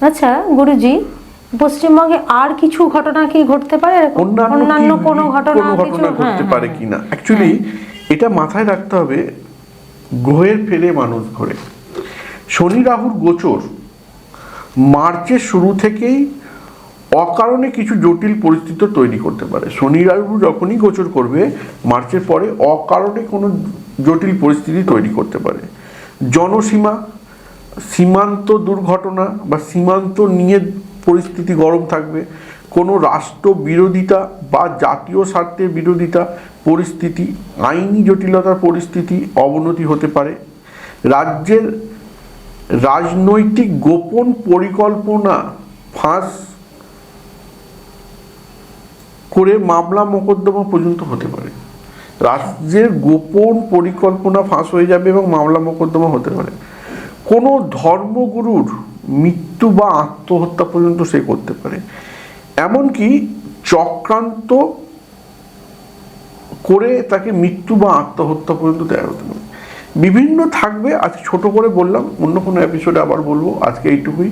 আচ্ছা গুরুজি পশ্চিমবঙ্গে আর কিছু ঘটনা কি ঘটতে পারে? অন্যান্য কোনো ঘটনা ঘটনা ঘটতে হ্যাঁ, পারে হ্যাঁ, কিনা? অ্যাকচুয়ালি এটা মাথায় রাখতে হবে গ্রহের ফেলে মানুষ ঘোরে। শনি রাহুর গোচর মার্চের শুরু থেকেই অকারণে কিছু জটিল পরিস্থিতি তৈরি করতে পারে। শনি রাহু যখনই গোচর করবে মার্চের পরে অকারণে কোনো জটিল পরিস্থিতি তৈরি করতে পারে। জনসীমা সীমান্ত দুর্ঘটনা বা সীমান্ত নিয়ে পরিস্থিতি গরম থাকবে, কোনো রাষ্ট্র বিরোধিতা বা জাতীয় স্বার্থের বিরোধিতা পরিস্থিতি, আইনি জটিলতার পরিস্থিতি অবনতি হতে পারে। রাজ্যের রাজনৈতিক গোপন পরিকল্পনা ফাঁস করে মামলা মোকদ্দমা পর্যন্ত হতে পারে। রাজ্যের গোপন পরিকল্পনা ফাঁস হয়ে যাবে এবং মামলা মোকদ্দমা হতে পারে। কোনো ধর্মগুরুর মৃত্যু বা আত্মহত্যা পর্যন্ত সে করতে পারে। এমনকি চক্রান্ত করে তাকে মৃত্যু বা আত্মহত্যা পর্যন্ত দেওয়া হতে পারে। বিভিন্ন থাকবে, আজ ছোট করে বললাম, অন্য কোনো এপিসোডে আবার বলব, আজকে এইটুকুই।